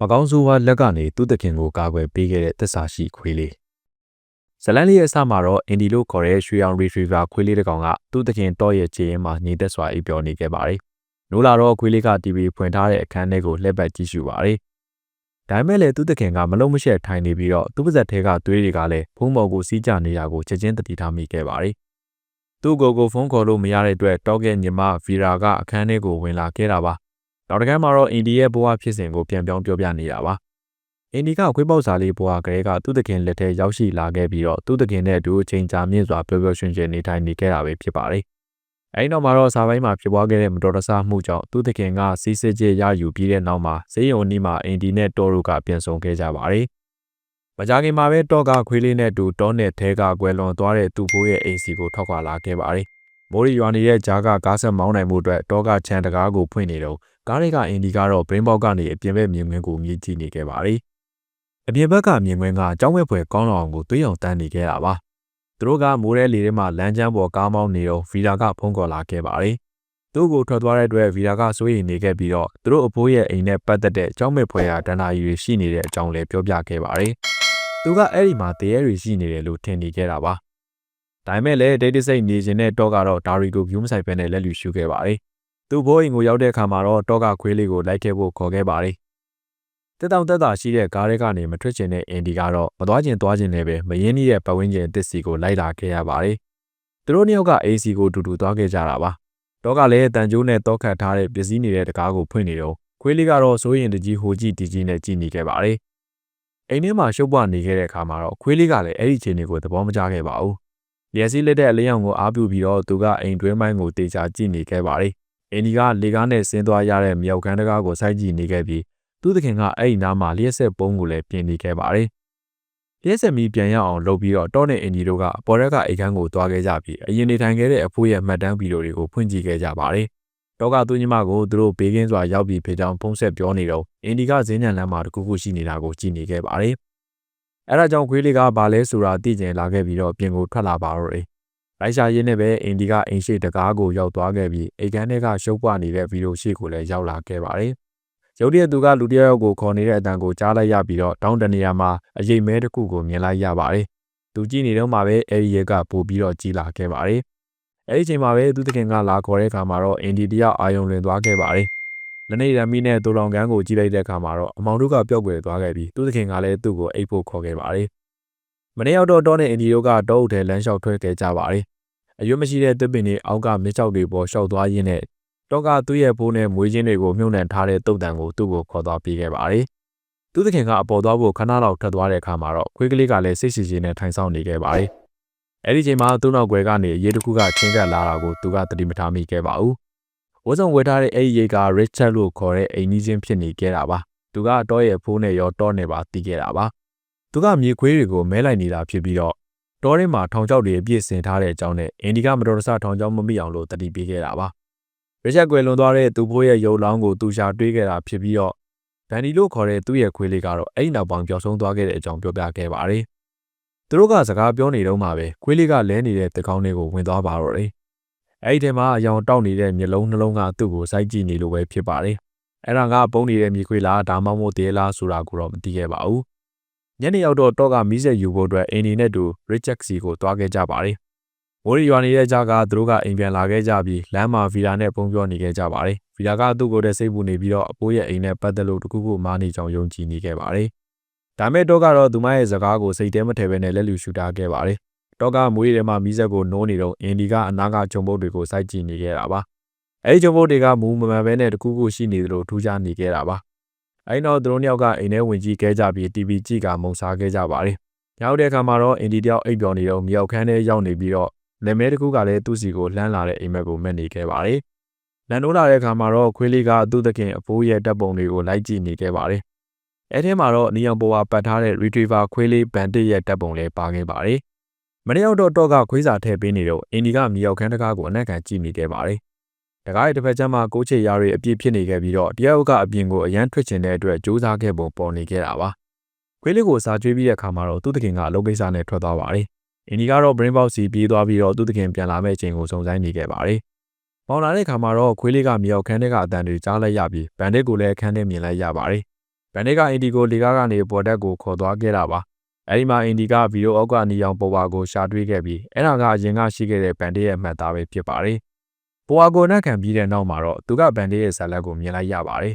မကောင်းဆိုးဝါးလက်ကနေသူ့သခင်ကိုကာကွယ်ပေးခဲ့တဲ့သစ္စာရှိခွေးလေးဇလန်လေးရဲ့အစမှာတော့အင်ဒီလို့ခေါ်တဲ့ရွှေအောင် retriever ခွေးလေးတစ်ကောင်ကသူ့သခင်တော့ရဲ့ခြေရင်းမှာညီသက်စွာအိပ်ပျော်နေခဲ့ပါတယ်။နိုးလာတော့ခွေးလေးက TV ဖွင့်ထားတဲ့အခန်းထဲကိုလှည့်ပတ်ကြည့်ရှုပါတယ်။ဒါပေမဲ့လည်းသူ့သခင်ကမလုံးမရှက်ထိုင်နေပြီးတော့သူ့ပါဇက်ထဲကသွေးတွေကလည်းဖုံးပေါ်ကိုစီးကျနေတာကိုချက်ချင်းတတိထားမိခဲ့ပါတယ်။သူ့ကိုယ်ကိုဖုန်းခေါ်လို့မရတဲ့အတွက်တောက်ကညီမဗီရာကအခန်းထဲကိုဝင်လာခဲ့တာပါ။ နောက်တစ်ခါမှာတော့အင်ဒီရဲ့ဘဝဖြစ်စဉ်ကိုပြန်ပြောင်းပြောပြနေတာပါ။အင်ဒီကခွေးပေါက်စာလေးဘဝကလေးကသူ့သခင်လက်ထဲရောက်ရှိလာခဲ့ပြီးတော့သူ့သခင်နဲ့အတူအချိန်ကြာမြင့်စွာပျော်ပျော်ရွှင်ရွှင်နေထိုင်နေခဲ့တာပဲဖြစ်ပါတယ်။အဲဒီနောက်မှာတော့စာပိုင်းမှာဖြစ်ပွားခဲ့တဲ့မတော်တဆမှုကြောင့်သူ့သခင်ကစီးစစ်ကြေးရယူပြီးတဲ့နောက်မှာဈေးရုံနီးမှာအင်ဒီနဲ့တော်တို့ကပြန်ဆုံခဲ့ကြပါတယ်။မကြခင်မှာပဲတော့ကခွေးလေးနဲ့အတူတောနဲ့ထဲကကွယ်လွန်သွားတဲ့သူ့ဘိုးရဲ့အိမ်စီကိုထောက်ခွာလာခဲ့ပါတယ်။မိုးရီရွာနေတဲ့ဂျားကကားဆက်မောင်းနိုင်မှုအတွက်တောကချန်တကားကိုဖွင့်နေတော့ ကားလေးကအင်ဒီကတော့ဘရင်းဘောက်ကနေအပြင်ဘက်မြင်ကွင်းကိုမြည်ကြည့်နေခဲ့ပါတယ်။အပြင်ဘက်ကမြင်ကွင်းကကြောင်းဝဲဖွယ်ကောင်းလောင်ကိုသွေးအောင်တန်းနေခဲ့တာပါ။သူတို့ကမိုးရဲလေထဲမှာလမ်းကျန်းပေါ်ကားမောင်းနေတော့ဗီလာကဖုန်းခေါ်လာခဲ့ပါတယ်။သူ့ကိုထွက်သွားတဲ့အတွက်ဗီလာကစိုးရိမ်နေခဲ့ပြီးတော့သူတို့အဖိုးရဲ့အိမ်နဲ့ပတ်သက်တဲ့ကြောင်းမဲ့ဖွယ်ရာဒဏ္ဍာရီတွေရှိနေတဲ့အကြောင်းလည်းပြောပြခဲ့ပါတယ်။သူကအဲ့ဒီမှာတရေတွေရှိနေတယ်လို့ထင်နေခဲ့တာပါ။ဒါပေမဲ့လည်းဒိတ်တစိတ်နေခြင်းနဲ့တော့ကတော့ဒါရီကိုဂူးမဆိုင်ဖက်နဲ့လက်လူရှုခဲ့ပါတယ်။ သူ့ဘိုးအိမ်ကိုရောက်တဲ့အခါမှာတော့တော့ကခွေးလေးကိုလိုက်ခဲ့ဖို့ခေါ်ခဲ့ပါတယ်။တက်တောင်တက်တာရှိတဲ့ကားထဲကနေမထွက်ချင်တဲ့အင်ဒီကတော့မသွားချင်သွားချင်လည်းပဲမရင်းနှီးတဲ့ပတ်ဝန်းကျင်တစ်စီကိုလိုက်လာခဲ့ရပါတယ်။သူတို့နှစ်ယောက်ကအေစီကိုတူတူသွားခဲ့ကြတာပါ။တော့ကလည်းတန်ကြိုးနဲ့တောခတ်ထားတဲ့ပစ္စည်းနေတဲ့တကားကိုဖွင့်နေတော့ခွေးလေးကတော့စိုးရင်တကြီးဟိုကြည့်တီကြီးနဲ့ကြည့်နေခဲ့ပါတယ်။အိမ်ထဲမှာရှုပ်ပွားနေခဲ့တဲ့အခါမှာတော့ခွေးလေးကလည်းအဲ့ဒီချိန်တွေကိုသဘောမကျခဲ့ပါဘူး။လျက်စီးလက်တဲ့အလင်းရောင်ကိုအားပြုပြီးတော့သူကအိမ်တွင်းပိုင်းကိုတေချာကြည့်နေခဲ့ပါတယ်။ အင်ဒီကလေကားနဲ့ဆင်းသွားရတဲ့မြောက်ခန်းတကားကိုစိုက်ကြည့်နေခဲ့ပြီးသူ့သခင်ကအဲ့ဒီနားမှာလျှက်ဆက်ပုံးကိုလည်းပြင်နေခဲ့ပါတယ်။လျှက်ဆက်မီပြန်ရအောင်လုပ်ပြီးတော့တောနဲ့အင်ဒီတို့ကအပေါ်ရက်ကအိတ်ခန်းကိုသွားခဲ့ကြပြီးအရင်နေထိုင်ခဲ့တဲ့အဖိုးရဲ့မှတ်တမ်းဗီဒီယိုတွေကိုဖွင့်ကြည့်ခဲ့ကြပါတယ်။တောကသူ့ညီမကိုသူတို့ဘေးကင်းစွာရောက်ပြီးဖေချောင်းဖုံးဆက်ပြောနေတော့အင်ဒီကဈေးညံလမ်းမှာတကူကူရှိနေတာကိုကြည့်နေခဲ့ပါတယ်။အဲဒါကြောင့်ခွေးလေးကဘာလဲဆိုတာသိကျင်လာခဲ့ပြီးတော့ပြင်ကိုထွက်လာပါတော့တယ်။ လိုက်ရှာရင်းနဲ့ပဲအင်ဒီကအိမ်ရှိတကားကိုရောက်သွားခဲ့ပြီးအိတ်ခန်းထဲကရှုပ်ပွားနေတဲ့ဗီဒီယိုရှိကိုလည်းရောက်လာခဲ့ပါတယ်။ရုတ်တရက်သူကလူတယောက်ကိုခေါ်နေတဲ့အတန်ကိုကြားလိုက်ရပြီးတော့တောင်းတနေရာမှာအရေးမဲတစ်ခုကိုမြင်လိုက်ရပါတယ်။သူကြည့်နေတော့မှပဲအဲဒီရဲကပို့ပြီးတော့ကြီးလာခဲ့ပါတယ်။အဲဒီချိန်မှာပဲသူတခင်ကလာခေါ်တဲ့အခါမှာတော့အင်ဒီတယောက်အာယုံလွင်သွားခဲ့ပါတယ်။လက်နေရမီနဲ့တူလောင်ကန်းကိုကြည့်လိုက်တဲ့အခါမှာတော့အမောင်တို့ကပျောက်ကွယ်သွားခဲ့ပြီးသူတခင်ကလည်းသူ့ကိုအိပ်ဖို့ခေါ်ခဲ့ပါတယ်။ မနေ့ရောက်တော့တော့နဲ့အင်ဒီတို့ကတောအုပ်ထဲလမ်းလျှောက်ထွက်ခဲ့ကြပါတယ်။အရွက်မရှိတဲ့သွပ်ပင်တွေအောက်ကမစ်ချောက်တွေပေါ်ရှောက်သွားရင်းနဲ့တော့ကသူ့ရဲ့ဖိုးနဲ့မွေးချင်းတွေကိုမြုပ်နှံထားတဲ့တုတ်တန်ကိုသူ့ကိုခေါ်သွားပေးခဲ့ပါတယ်။သူ့သခင်ကအပေါ်သွားဖို့ခဏလောက်ထပ်သွားတဲ့အခါမှာတော့ခွေးကလေးကလည်းစိတ်ရှိရှိနဲ့ထိုင်ဆောင်နေခဲ့ပါတယ်။အဲဒီချိန်မှာသူ့နောက်ွယ်ကနေရေတစ်ခုကချင်းကပ်လာတာကိုသူကသတိမထားမိခဲ့ပါဘူး။ဝတ်စုံဝယ်ထားတဲ့အဲဒီရေက Richard လို့ခေါ်တဲ့အိမ်ကြီးချင်းဖြစ်နေခဲ့တာပါ။သူကတော့ရဲ့ဖိုးနဲ့ရောတော့နဲ့ပါတီးခဲ့တာပါ။ သူကမြေခွေးတွေကိုမဲလိုက်နေတာဖြစ်ပြီးတော့တောထဲမှာထောင်ချောက်တွေအပြည့်စင်ထားတဲ့အကြောင်းနဲ့အင်ဒီကမတော်တဆထောင်ချောက်မမိအောင်လို့တတိပေးခဲ့တာပါ။ရချက်ကွယ်လွန်သွားတဲ့သူဖိုးရဲ့ရုပ်လောင်းကိုသူရှာတွေးခဲ့တာဖြစ်ပြီးတော့ဗန်ဒီလို့ခေါ်တဲ့သူ့ရဲ့ခွေးလေးကတော့အဲ့နောက်ပေါင်းပျောက်ဆုံးသွားခဲ့တဲ့အကြောင်းပြောပြခဲ့ပါတယ်။သူတို့ကစကားပြောနေတော့မှပဲခွေးလေးကလဲနေတဲ့တကောင်းလေးကိုဝင်သွားပါတော့တယ်။အဲ့ဒီထဲမှာအယောင်တောက်နေတဲ့မျက်လုံးနှလုံးကသူ့ကိုစိုက်ကြည့်နေလို့ပဲဖြစ်ပါတယ်။အဲ့ဒါကပုံနေတဲ့မြေခွေးလားဒါမှမဟုတ်တည်းလားဆိုတာကိုတော့မသိခဲ့ပါဘူး။ ညနေရောက်တော့တော့ကမီးစက်ယူဖို့အတွက်အင်ဒီနဲ့တူရစ်ချက်စီကိုသွားခဲ့ကြပါတယ်မိုးရီရွာနေတဲ့ကြားကသူတို့ကအိမ်ပြန်လာခဲ့ကြပြီးလမ်းမှာဗီလာနဲ့ပုံပြောနေခဲ့ကြပါတယ်။ဗီလာကသူ့ကိုယ်တည်းစိတ်ပူနေပြီးတော့အပိုးရဲ့အိမ်နဲ့ပတ်သက်လို့တခုခုမားနေကြောင်ယုံကြည်နေခဲ့ပါတယ်။ဒါမဲ့တော့ကတော့သူမရဲ့စကားကိုစိတ်ထဲမထည့်ဘဲနဲ့လက်လူရှူတာခဲ့ပါတယ်။တော့ကမွေးထဲမှာမီးစက်ကိုနိုးနေတော့အင်ဒီကအနာကဂျုံဘုတ်တွေကိုစိုက်ကြည့်နေခဲ့တာပါ။အဲဒီဂျုံဘုတ်တွေကမူမမှန်ဘဲနဲ့တခုခုရှိနေသလိုထူးခြားနေခဲ့တာပါ။ အဲဒီတော့သူတို့နှစ်ယောက်ကအိမ်ထဲဝင်ကြည့်ခဲ့ကြပြီး TV ကြည့်ကမုံစားခဲ့ကြပါတယ်။ရောက်တဲ့အခါမှာတော့အင်ဒီတယောက်အိပ်ပျော်နေတော့မြောက်ခန်းထဲရောက်နေပြီးတော့လက်မဲတစ်ခုကလည်းသူ့စီကိုလှမ်းလာတဲ့အိမ်မက်ကိုမက်နေခဲ့ပါတယ်။လန်နိုးလာတဲ့အခါမှာတော့ခွေးလေးကသူ့သခင်အဖိုးရဲ့တပ်ပုံတွေကိုလိုက်ကြည့်နေခဲ့ပါတယ်။အဲထဲမှာတော့နီယံပိုဝါပတ်ထားတဲ့ retriever ခွေးလေးဘန်တစ်ရဲ့တပ်ပုံလည်းပါခဲ့ပါတယ်။မနေ့ရောက်တော့တော့ကခွေးစာထည့်ပေးနေတော့အင်ဒီကမြေရောက်ခန်းတကားကိုအနက်ခံကြည့်နေခဲ့ပါတယ်။ တကားရဲ့တစ်ဖက်ကျမ်းမှာကိုချေရာတွေအပြည့်ဖြစ်နေခဲ့ပြီးတော့တယောက်ကအပြင်ကိုအရန်ထွက်ချင်တဲ့အတွက်ကြိုးစားခဲ့ပုံပေါ်နေခဲ့တာပါ။ခွေးလေးကိုစာကျွေးပြီးတဲ့အခါမှာတော့သူ့သခင်ကအလုပ်ကိစ္စနဲ့ထွက်သွားပါတယ်အင်ဒီကတော့ brain box စီပြေးသွားပြီးတော့သူ့တခင်ပြန်လာမယ့်အချိန်ကိုစုံစမ်းနေခဲ့ပါတယ်။ပေါင်လာတဲ့အခါမှာတော့ခွေးလေးကမြောက်ခန်းထဲကအတန်တွေကြားလိုက်ရပြီးဗန်ဒစ်ကိုလည်းခန်းထဲမြင်လိုက်ရပါတယ်။ဗန်ဒေးကအင်ဒီကိုလေကားကနေပေါ်တက်ကိုခေါ်သွားခဲ့တာပါအဲဒီမှာအင်ဒီကဗီဒီယိုအောက်ကနေအောင်ပေါ်ပါကိုရှာတွေ့ခဲ့ပြီးအဲ့ဒါကအရင်ကရှိခဲ့တဲ့ဗန်ဒေးရဲ့အမှတ်သားပဲဖြစ်ပါတယ် ပေါ်ပါကိုနှက်ခံပြီးတဲ့နောက်မှာတော့သူကဗန်ဒေးရဲ့ဇာတ်လက်ကိုမြင်လိုက်ရပါတယ်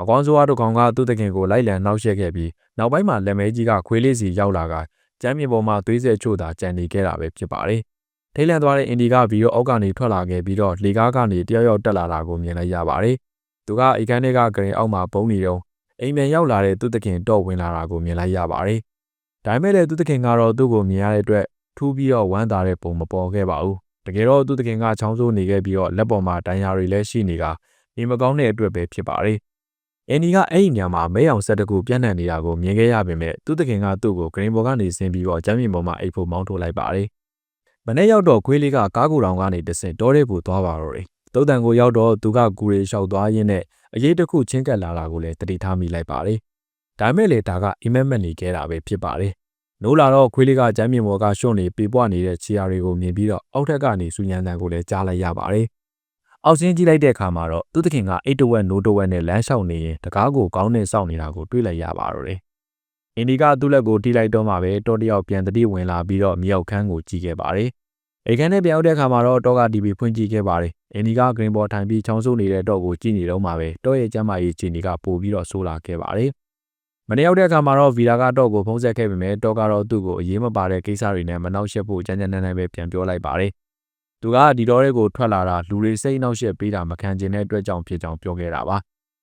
အကောင်းဆုံးအတို့ကောင်ကသူ့တခင်ကိုလိုက်လံနှောက်ယှက်ခဲ့ပြီးနောက်ပိုင်းမှာလက်မဲကြီးကခွေးလေးစီရောက်လာကကျမ်းမြေပေါ်မှာသွေးဆက်ချို့တာကြံနေခဲ့တာပဲဖြစ်ပါတယ်ထိတ်လန့်သွားတဲ့အင်ဒီကဗီဒီယိုအောက်ကနေထွက်လာခဲ့ပြီးတော့လေကားကနေတယောက်ယောက်တက်လာတာကိုမြင်လိုက်ရပါတယ်သူကအိတ်ခမ်းတွေကဂရင်အောက်မှာပုံနေတော့အိမ်ပြန်ရောက်လာတဲ့သူ့တခင်တော့ဝင်လာတာကိုမြင်လိုက်ရပါတယ်ဒါပေမဲ့လည်းသူ့တခင်ကတော့သူ့ကိုမြင်ရတဲ့အတွက်ထူးပြီးတော့ဝမ်းသာတဲ့ပုံမပေါ်ခဲ့ပါဘူး တကယ်တော့သူ့တခင်ကချောင်းဆိုးနေခဲ့ပြီးတော့လက်ပေါ်မှာတန်ရာတွေလည်းရှိနေကနေမကောင်းတဲ့အတွက်ပဲဖြစ်ပါတယ်အန်နီကအဲ့ဒီညမှာမဲအောင်ဆက်တကူပြန့်နှံ့နေတာကိုမြင်ခဲ့ရပေမဲ့သူ့တခင်ကသူ့ကိုဂရင်ဘော်ကနေဆင်းပြီးတော့ကျမ်းမြေပေါ်မှာအိတ်ဖို့မောင်းထုတ်လိုက်ပါတယ်။မနေ့ရောက်တော့ခွေးလေးကကားကိုယ်တော်ကနေတဆင်တောထဲကိုသွားပါတော့တယ်။တုတ်တန်ကိုရောက်တော့သူကကူရီလျှောက်သွားရင်းနဲ့အရေးတစ်ခုချင်းကပ်လာတာကိုလည်းတတိထားမိလိုက်ပါတယ်။ဒါမဲ့လေဒါကအီမက်မက်နေခဲ့တာပဲဖြစ်ပါတယ်။ နိုးလာတော့ခွေးလေးကကျမ်းမြေပေါ်ကရှွန့်နေပေပွားနေတဲ့ခြေရာတွေကိုမြင်ပြီးတော့အောက်ထက်ကနေစူညံတန်ကိုလည်းကြားလိုက်ရပါတယ်။အောက်ဆင်းကြည့်လိုက်တဲ့အခါမှာတော့သူ့သခင်ကအိတ်တဝက်နိုးတဝက်နဲ့လမ်းလျှောက်နေရင်တကားကိုကောင်းနဲ့စောင့်နေတာကိုတွေ့လိုက်ရပါတော့တယ်။အင်ဒီကသူ့လက်ကိုထိလိုက်တော့မှပဲတော်တယောက်ပြန်တတိဝင်လာပြီးတော့မြောက်ခန်းကိုကြည့်ခဲ့ပါတယ်။အိတ်ခန်းထဲပြောင်းတဲ့အခါမှာတော့တော့က TV ဖွင့်ကြည့်ခဲ့ပါတယ်။အင်ဒီကဂရင်းဘော်ထိုင်ပြီးချောင်းဆိုးနေတဲ့တော့ကိုကြည့်နေတော့မှပဲတော့ရဲ့ကျမ်းမာရေးခြေနေကပိုပြီးတော့ဆိုးလာခဲ့ပါတယ်။ မနေ့ရောက်တဲ့အခါမှာတော့ဗီလာကတော့ကိုဖုံးဆက်ခဲ့ပေမဲ့တော့ကတော့သူ့ကိုအရေးမပါတဲ့ကိစ္စတွေနဲ့မနှောက်ယှက်ဖို့ကြမ်းကြမ်းတမ်းတမ်းပဲပြန်ပြောလိုက်ပါတယ်။သူကဒီတော့တွေကိုထွက်လာတာလူတွေစိတ်နှောက်ယှက်ပေးတာမခံကျင်တဲ့အတွက်ကြောင့်ဖြစ်ကြောင်းပြောခဲ့တာပါ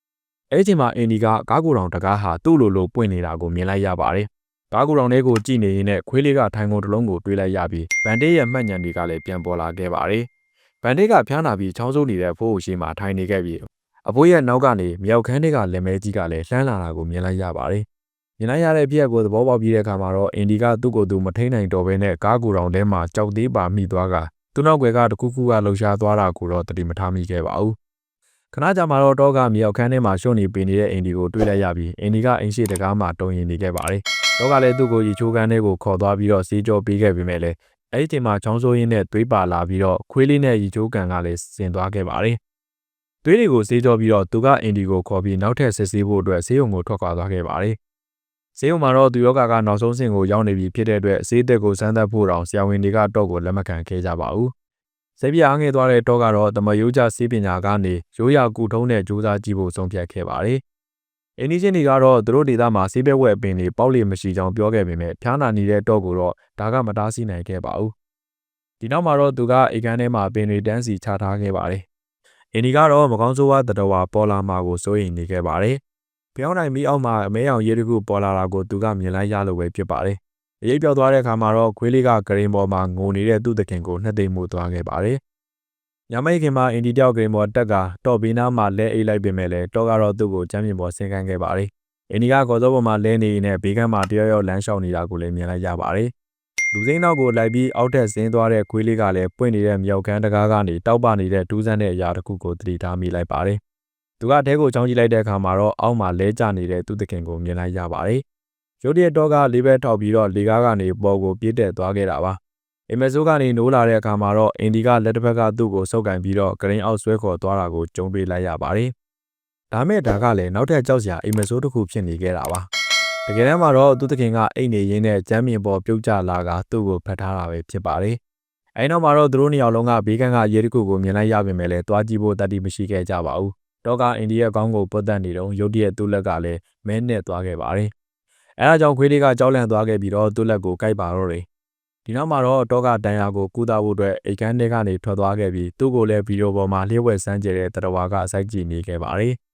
။အဲ့ဒီချိန်မှာအင်ဒီကကားကိုယ်တော်တကားဟာသူ့လိုလိုပွင့်နေတာကိုမြင်လိုက်ရပါတယ်။ကားကိုယ်တော်လေးကိုကြည့်နေရင်းနဲ့ခွေးလေးကထိုင်ကုန်တစ်လုံးကိုတွေးလိုက်ရပြီးဗန်တေးရဲ့မှတ်ဉဏ်တွေကလည်းပြန်ပေါ်လာခဲ့ပါတယ်။ဗန်တေးကဖျားနာပြီးချောင်းဆိုးနေတဲ့ဖိုးကိုရှိမှထိုင်နေခဲ့ပြီး အဖိုးရဲ့နောက်ကနေမြောက်ခန်းတွေကလက်မဲကြီးကလည်းလှမ်းလာတာကိုမြင်လိုက်ရပါတယ်။မြင်လိုက်ရတဲ့ပြက်ကိုသဘောပေါက်ပြီးတဲ့အခါမှာတော့အင်ဒီကသူ့ကိုယ်သူမထိန်နိုင်တော့ဘဲနဲ့ကားကိုယ်တော်ထဲမှာကြောက်သေးပါမိသွားကသူ့နောက်ွယ်ကတခုခုကလှုပ်ရှားသွားတာကိုတော့တတိမထားမိခဲ့ပါဘူးခဏကြာမှာတော့တောကမြောက်ခန်းထဲမှာရှုံနေပင်နေတဲ့အင်ဒီကိုတွေ့လိုက်ရပြီးအင်ဒီကအင်းရှိတကားမှာတုံရင်နေခဲ့ပါတယ်တောကလည်းသူ့ကိုရီချိုးကန်းထဲကိုခေါ်သွားပြီးတော့စီးကြောပေးခဲ့ပေမဲ့လည်းအဲ့ဒီချိန်မှာချောင်းဆိုးရင်းနဲ့သွေးပါလာပြီးတော့ခွေးလေးနဲ့ရီချိုးကန်ကလည်းဆင်သွားခဲ့ပါတယ် သွေးတွေကိုစေးကြောပြီးတော့သူကအင်ဒီကိုခေါ်ပြီးနောက်ထပ်စစ်ဆေးဖို့အတွက်ဆေးရုံကိုထွက်ခွာသွားခဲ့ပါတယ်ဆေးရုံမှာတော့သူယောဂကနောက်ဆုံးဆင့်ကိုရောက်နေပြီဖြစ်တဲ့အတွက်ဆေးသက်ကိုစမ်းသပ်ဖို့တောင်ဆရာဝန်တွေကတော့ကိုလက်မခံခဲ့ကြပါဘူး။စိတ်ပြအားငယ်သွားတဲ့တော့ကတော့တမယိုးကြဆေးပညာကနေရိုးရာကူထုံးတဲ့ကြိုးစားကြည့်ဖို့ဆုံးဖြတ်ခဲ့ပါတယ်။အင်းဒီချင်းတွေကတော့သူတို့ဒေသမှာဆေးပဲဝဲအပင်တွေပေါက်လေမရှိကြောင်းပြောခဲ့ပေမဲ့ဖျားနာနေတဲ့တော့ကိုတော့ဒါကမတားဆီးနိုင်ခဲ့ပါဘူး။ဒီနောက်မှာတော့သူကအိတ်ကန်းထဲမှာပင်တွေတန်းစီချထားခဲ့ပါတယ်။ အင်းဒီကတော့မကောင်းဆိုးဝါးတတော်ဝါပေါ်လာမှာကိုစိုးရိမ်နေခဲ့ပါတယ်။ဖျောင်းနိုင်မီအောက်မှာအမဲအောင်ရေတခုပေါ်လာတာကိုသူကမြင်လိုက်ရလို့ပဲဖြစ်ပါတယ်။အရေးပြောက်သွားတဲ့အခါမှာတော့ခွေးလေးကဂရင်ပေါ်မှာငိုနေတဲ့သူ့သခင်ကိုနှက်သိမ်းမှုသွားခဲ့ပါတယ်။ညမိတ်ခင်မှာအင်ဒီတယောက်ဂရင်ပေါ်တက်ကတော့ဘီနာမှာလဲအိတ်လိုက်ပေမဲ့လည်းတော့ကတော့သူ့ကိုချမ်းမြေပေါ်ဆင်းကမ်းခဲ့ပါတယ်။အင်ဒီကကော်စောပေါ်မှာလဲနေနေဘေးကမ်းမှာတယောက်ယောက်လမ်းလျှောက်နေတာကိုလည်းမြင်လိုက်ရပါတယ်။ လူစိမ်းနောက်ကိုလိုက်ပြီးအောက်ထက်ဆင်းသွားတဲ့ခွေးလေးကလည်းပွင့်နေတဲ့မြောက်ကန်းတကားကနေတောက်ပနေတဲ့ဒူးစမ်းတဲ့အရာတစ်ခုကိုသတိထားမိလိုက်ပါတယ်။သူကတဲကိုချောင်းကြည့်လိုက်တဲ့အခါမှာတော့အောက်မှာလဲကျနေတဲ့သူ့သခင်ကိုမြင်လိုက်ရပါတယ်။ရုတ်တရက်တော့ကလေးဘဲထောက်ပြီးတော့လေကားကနေပေါ်ကိုပြေးတက်သွားခဲ့တာပါ။အိမ်မဆိုးကနေနိုးလာတဲ့အခါမှာတော့အင်ဒီကလက်တစ်ဖက်ကသူ့ကိုဆုပ်ကင်ပြီးတော့ဂရင်းအောက်ဆွဲခေါ်သွားတာကိုကြုံတွေ့လိုက်ရပါတယ်။ဒါမဲ့ဒါကလည်းနောက်ထပ်ကြောက်စရာအိမ်မဆိုးတစ်ခုဖြစ်နေခဲ့တာပါ။ တကယ်တမ်းမှာတော့သူ့သခင်ကအိတ်နေရင်းနဲ့ကျမ်းမြင်ပေါ်ပြုတ်ကျလာကသူ့ကိုဖတ်ထားတာပဲဖြစ်ပါတယ်။အဲနောက်မှာတော့သူတို့နှစ်ယောက်လုံးကဘေးကန်းကရေတခုကိုမြင်လိုက်ရပေမဲ့လည်းသွားကြည့်ဖို့တတ်တိမရှိခဲ့ကြပါဘူးတော့ကအိန္ဒိယကောင်းကိုပုတ်တက်နေတော့ရုတ်တရက်သူ့လက်ကလည်းမဲနဲ့သွားခဲ့ပါတယ်။အဲဒါကြောင့်ခွေးလေးကကြောက်လန့်သွားခဲ့ပြီးတော့သူ့လက်ကိုကိုက်ပါတော့တယ်။ဒီနောက်မှာတော့တော့ကတန်ရာကိုကူတာဖို့အတွက်အိတ်ကန်းထဲကနေထွက်သွားခဲ့ပြီးသူ့ကိုလည်းဗီဒီယိုပေါ်မှာလျှက်ဝက်ဆန်းကျဲတဲ့တရဝါကအစိုက်ကြည့်နေခဲ့ပါတယ်။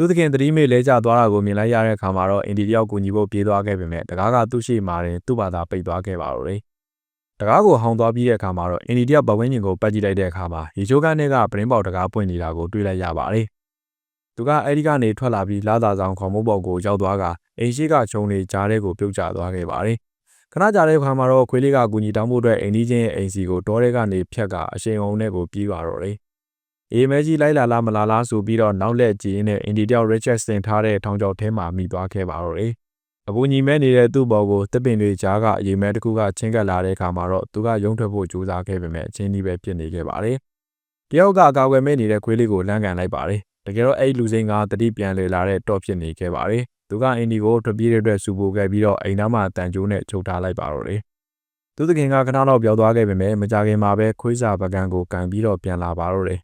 သူသခင်သတိမေ့လဲကျသွားတာကိုမြင်လိုက်ရတဲ့အခါမှာတော့အင်ဒီတယောက်ကူညီဖို့ပြေးသွားခဲ့ပေမဲ့တကားကသူ့ရှိမှရင်သူ့ဘာသာပိတ်သွားခဲ့ပါတော့တယ်။တကားကိုဟောင်းသွားပြီးတဲ့အခါမှာတော့အင်ဒီတယောက်ပဝင်းကျင်ကိုပတ်ကြည့်လိုက်တဲ့အခါမှာရေချိုးကန်းထဲကပရင်းပေါက်တကားပွင့်နေတာကိုတွေ့လိုက်ရပါတယ်။သူကအဲဒီကနေထွက်လာပြီးလာသာဆောင်ခေါ်မိုးပေါ်ကိုရောက်သွားကအိမ်ရှိကခြုံနေကြားထဲကိုပြုတ်ကျသွားခဲ့ပါတယ်။ခဏကြာတဲ့ခါမှာတော့ခွေးလေးကကူညီတောင်းဖို့အတွက်အိမ်ကြီးချင်းရဲ့အိမ်စီကိုတောထဲကနေဖြတ်ကအရှိန်အုံနဲ့ကိုပြေးသွားတော့တယ်။ အေးမဲကြီးလိုက်လာလားမလာလားဆိုပြီးတော့နောက်လက်ကြည့်ရင်းနဲ့အင်ဒီတယောက်ရစ်ချက်စင်ထားတဲ့ထောင်ချောက်ထဲမှာမိသွားခဲ့ပါတော့တယ်။အပူညီမဲနေတဲ့သူ့ဘော်ကိုတစ်ပင်တွေကြားကအရေးမဲတစ်ခုကချင်းကပ်လာတဲ့အခါမှာတော့သူကရုံထွက်ဖို့ကြိုးစားခဲ့ပေမဲ့အချင်းကြီးပဲဖြစ်နေခဲ့ပါတယ်။တယောက်ကအကာအကွယ်မဲ့နေတဲ့ခွေးလေးကိုလမ်းကန်လိုက်ပါတယ်တကယ်တော့အဲ့ဒီလူစိမ်းကတတိပြန်လေလာတဲ့တော့ဖြစ်နေခဲ့ပါတယ်သူကအင်ဒီကိုထွက်ပြေးတဲ့အတွက်စူပိုခဲ့ပြီးတော့အိမ်သားမှာတန်ကြိုးနဲ့ချုပ်ထားလိုက်ပါတော့တယ်သူသခင်ကခဏတော့ပြောသွားခဲ့ပေမဲ့မကြခင်မှာပဲခွေးစာပကံကိုကန်ပြီးတော့ပြန်လာပါတော့တယ်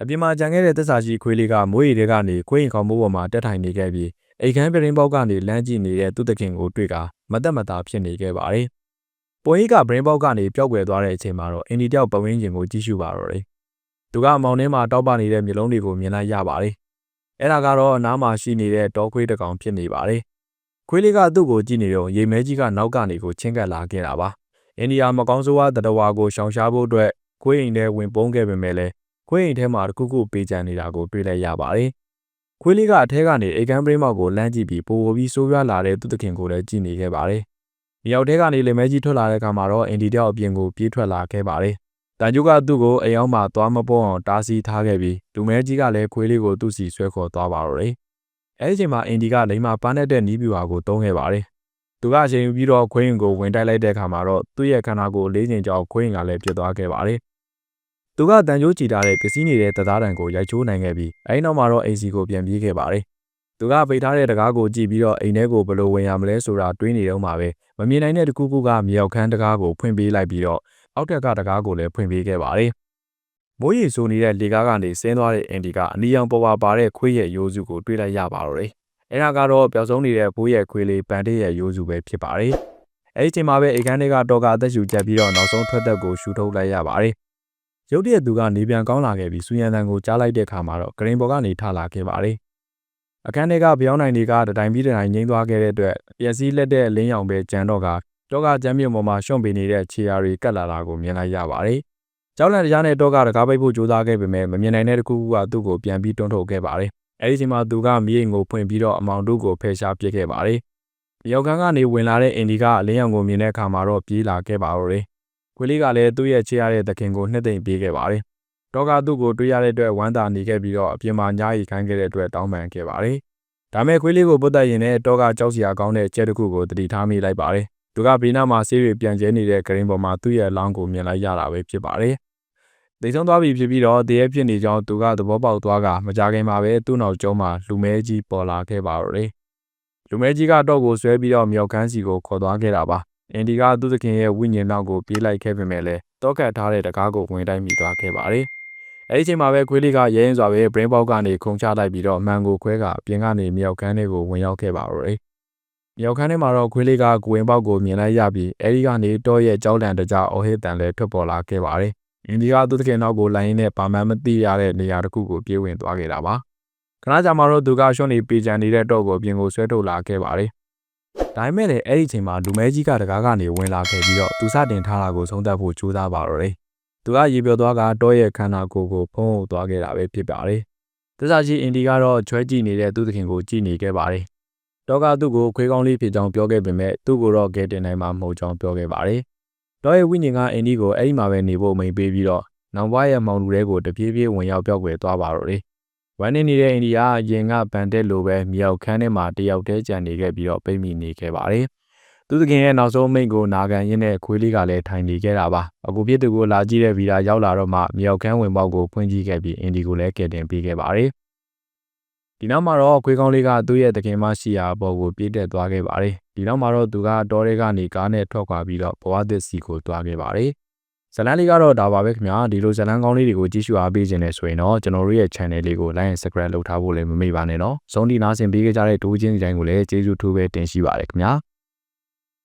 အပြင်မှာကြံခဲ့တဲ့သက်စာရှိခွေးလေးကမွေးရည်တွေကနေခွေးရင်ခေါင်းမိုးပေါ်မှာတက်ထိုင်နေခဲ့ပြီးအိမ်ခမ်းပြတင်းပေါက်ကနေလမ်းကြည့်နေတဲ့သူ့သခင်ကိုတွေ့ကမသက်မသာဖြစ်နေခဲ့ပါတယ်။ပွဲကြီးကဘရင်ပေါက်ကနေပျောက်ကွယ်သွားတဲ့အချိန်မှာတော့အင်ဒီတယောက်ပဝင်းကျင်ကိုကြည့်ရှုပါတော့တယ်။သူကအမောင်ထဲမှာတောက်ပနေတဲ့မျိုးလုံးတွေကိုမြင်လိုက်ရပါတယ်။အဲ့ဒါကတော့အနားမှာရှိနေတဲ့တောခွေးတစ်ကောင်ဖြစ်နေပါတယ်။ခွေးလေးကသူ့ကိုကြည့်နေတော့ရေမဲကြီးကနောက်ကနေကိုချင်းကပ်လာခဲ့တာပါ။အိန္ဒိယမကောင်းဆိုးဝါးတတဝါကိုရှောင်ရှားဖို့အတွက်ခွေးအိမ်ထဲဝင်ပုန်းခဲ့ပေမဲ့လည်း ခွေးအိမ်ထဲမှာတခုခုပေးချန်နေတာကိုတွေ့လိုက်ရပါတယ်။ခွေးလေးကအထဲကနေအိတ်ကမ်းပရင်းမောက်ကိုလမ်းကြည့်ပြီးပိုပိုပြီးဆိုးရွားလာတဲ့သူ့သခင်ကိုလည်းကြည့်နေခဲ့ပါတယ်။မြောက်ထဲကနေလေမဲကြီးထွက်လာတဲ့အခါမှာတော့အင်ဒီတယောက်အပြင်ကိုပြေးထွက်လာခဲ့ပါတယ်။တန်ကျုကသူ့ကိုအိမ်အောင်မှသွားမပေါ်အောင်တားဆီးထားခဲ့ပြီးလူမဲကြီးကလည်းခွေးလေးကိုသူ့စီဆွဲခေါ်သွားပါတော့တယ်။အဲဒီချိန်မှာအင်ဒီကလိမ္မာပန်းတဲ့နီးပြူဟာကိုတုံးခဲ့ပါတယ်။သူကအချိန်ယူပြီးတော့ခွေးရင်ကိုဝင်တိုက်လိုက်တဲ့အခါမှာတော့သူ့ရဲ့ခန္ဓာကိုယ်လေးချိန်ကြောင်ခွေးရင်ကလည်းပြတ်သွားခဲ့ပါတယ်။ သူကတန်ကြိုးကြည်ထားတဲ့ပစ္စည်းနေတဲ့တသားတံကိုရိုက်ချိုးနိုင်ခဲ့ပြီးအဲဒီနောက်မှာတော့အိမ်စီကိုပြန်ပြေးခဲ့ပါတယ်။သူကပိတ်ထားတဲ့တကားကိုကြည့်ပြီးတော့အိမ်ထဲကိုဘယ်လိုဝင်ရမလဲဆိုတာတွေးနေတော့မှပဲမမြင်နိုင်တဲ့တကူးကူကမြောက်ခန်းတကားကိုဖွင့်ပေးလိုက်ပြီးတော့အောက်ထက်ကတကားကိုလည်းဖွင့်ပေးခဲ့ပါတယ်။မိုးရီဆိုနေတဲ့လေကားကနေဆင်းသွားတဲ့အင်ဒီကအနီရောင်ပေါ်ပါပါတဲ့ခွေးရဲ့ရိုးစုကိုတွေးလိုက်ရပါတော့တယ်။အဲဒါကတော့ပျောက်ဆုံးနေတဲ့ဘိုးရဲ့ခွေးလေးပန်တစ်ရဲ့ရိုးစုပဲဖြစ်ပါတယ်။အဲဒီချိန်မှာပဲအိမ်ခန်းထဲကတော့ကအသက်ရှူကျက်ပြီးတော့နောက်ဆုံးထွက်သက်ကိုရှူထုတ်လိုက်ရပါတယ်။ ရုတ်တရက်သူကနေပြန်ကောင်းလာခဲ့ပြီးစူရန်တန်ကိုကြားလိုက်တဲ့အခါမှာတော့ဂရင်ဘော်ကနေထလာခဲ့ပါတယ်။အခန်းထဲကပြောင်းနိုင်တွေကတတိုင်းပြီးတတိုင်းငိမ့်သွားခဲ့တဲ့အတွက်ပျက်စီးလက်တဲ့လင်းရောင်ပဲကြံတော့ကတောကကျမ်းမြုံပေါ်မှာရှုံ့ပေးနေတဲ့ခြေရာတွေကတ်လာတာကိုမြင်လိုက်ရပါတယ်။ကျောင်းလန်တရားနဲ့တောကတကားပိတ်ဖို့ကြိုးစားခဲ့ပေမဲ့မမြင်နိုင်တဲ့တခုခုကသူ့ကိုပြန်ပြီးတွန်းထုတ်ခဲ့ပါတယ်။အဲဒီချိန်မှာသူကမြေအိမ်ကိုဖွင့်ပြီးတော့အမောင်တို့ကိုဖယ်ရှားပစ်ခဲ့ပါတယ်။မြောက်ကန်းကနေဝင်လာတဲ့အင်ဒီကအလင်းရောင်ကိုမြင်တဲ့အခါမှာတော့ပြေးလာခဲ့ပါတော့တယ်။ ခွေးလေးကလည်းသူ့ရဲ့ခြေရတဲ့သခင်ကိုနှစ်သိမ့်ပေးခဲ့ပါတယ်။တောကသူ့ကိုတွေးရတဲ့အတွက်ဝမ်းသာနေခဲ့ပြီးတော့အပြင်မှာညားရီခိုင်းခဲ့တဲ့အတွက်တောင်းပန်ခဲ့ပါတယ်။ဒါမဲ့ခွေးလေးကိုပုတ်တက်ရင်လည်းတောကကြောက်စရာကောင်းတဲ့ကျဲတစ်ခုကိုတတိထားမိလိုက်ပါတယ်။သူကဘေးနားမှာဆေးတွေပြန်ကျဲနေတဲ့ဂရင်းပေါ်မှာသူ့ရဲ့အလောင်းကိုမြင်လိုက်ရတာပဲဖြစ်ပါတယ်။သိဆုံးသွားပြီဖြစ်ပြီးတော့တရေဖြစ်နေကြောင်းသူကသဘောပေါက်သွားကမကြခင်မှာပဲသူ့နောက်ကျောမှာလူမဲကြီးပေါ်လာခဲ့ပါတော့တယ်။လူမဲကြီးကတော့ကိုဆွဲပြီးတော့မြောက်ခန်းစီကိုခေါ်သွားခဲ့တာပါ။ အင်ဒီကသူ့သခင်ရဲ့ဝိညာဉ်နောက်ကိုပြေးလိုက်ခဲ့ပေမဲ့လည်းတောကတ်ထားတဲ့တကားကိုဝင်တိုင်းမိသွားခဲ့ပါတယ်။အဲဒီချိန်မှာပဲခွေးလေးကရဲရင်စွာပဲ brain box ကနေခုန်ချလိုက်ပြီးတော့မှန်ကိုခွဲကအပြင်ကနေမြောက်ခန်းထဲကိုဝင်ရောက်ခဲ့ပါတော့တယ်။မြောက်ခန်းထဲမှာတော့ခွေးလေးကကိုဝင်ပေါက်ကိုမြင်လိုက်ရပြီးအဲဒီကနေတော့ရဲ့ကြောက်လန့်တကြအော်ဟစ်တန်လည်းထွက်ပေါ်လာခဲ့ပါတယ်။အင်ဒီကသူ့တခင်နောက်ကိုလိုင်းရင်းနဲ့ပါမန်မသိရတဲ့နေရာတစ်ခုကိုပြေးဝင်သွားခဲ့တာပါ။ခဏကြာမှတော့သူကရှွန့်နေပေကြံနေတဲ့တော့ကိုအပြင်ကိုဆွဲထုတ်လာခဲ့ပါတယ်။ ဒါပေမဲ့လည်းအဲ့ဒီချိန်မှာလူမဲကြီးကတကားကနေဝင်လာခဲ့ပြီးတော့သူစတင်ထားတာကိုဆုံးသက်ဖို့ကြိုးစားပါတော့တယ်။သူကရေပြော်သွားကတောရဲ့ခန္ဓာကိုယ်ကိုဖုံးအုပ်သွားခဲ့တာပဲဖြစ်ပါတယ်။သစ္စာရှိအင်ဒီကတော့ချွဲကြည့်နေတဲ့သူ့သခင်ကိုကြည့်နေခဲ့ပါတယ်။တောကသူ့ကိုခွေးကောင်းလေးဖြစ်ကြောင်းပြောခဲ့ပေမဲ့သူ့ကိုတော့ကဲတင်နိုင်မှာမဟုတ်ကြောင်းပြောခဲ့ပါတယ်။တောရဲ့ဝိညာဉ်ကအင်ဒီကိုအဲ့ဒီမှာပဲနေဖို့မိန်ပေးပြီးတော့နောင်ဘွားရဲ့မောင်လူတွေကိုတပြေးပြေးဝင်ရောက်ပြောက်ွယ်သွားပါတော့တယ်။ ဝမ်းနေနေတဲ့အိန္ဒိယအရင်ကဗန်တက်လိုပဲမြောက်ခန်းထဲမှာတယောက်တည်းကြံနေခဲ့ပြီးတော့ပိတ်မိနေခဲ့ပါတယ်။သူသခင်ရဲ့နောက်ဆုံးမိန့်ကိုနာခံရင်းနဲ့ခွေးလေးကလည်းထိုင်နေခဲ့တာပါ။အခုပြစ်သူကိုလာကြည့်တဲ့ဗီလာရောက်လာတော့မှမြောက်ခန်းဝင်ပေါက်ကိုဖွင့်ကြည့်ခဲ့ပြီးအင်ဒီကိုလည်းကယ်တင်ပေးခဲ့ပါတယ်။ဒီနောက်မှာတော့ခွေးကောင်းလေးကသူ့ရဲ့သခင်မရှိရာဘော်ကိုပြေးတက်သွားခဲ့ပါတယ်။ဒီနောက်မှာတော့သူကတောထဲကနေကားနဲ့ထွက်ခွာပြီးတော့ဘဝသစ်စီကိုသွားခဲ့ပါတယ်။ ဇလန်းလေးကတော့ဒါပါပဲခင်ဗျာဒီလိုဇလန်းကောင်းလေးတွေကိုကြည့်ရှုအားပေးခြင်းနဲ့ဆိုရင်တော့ကျွန်တော်တို့ရဲ့ channel လေးကို like and subscribe လုပ်ထားဖို့လည်းမမေ့ပါနဲ့နော်။ဇုံဒီနားဆင်ပေးကြတဲ့တိုးချင်းဒီတိုင်းကိုလည်းကျေးဇူးထူးပဲတင်ရှိပါတယ်ခင်ဗျာ။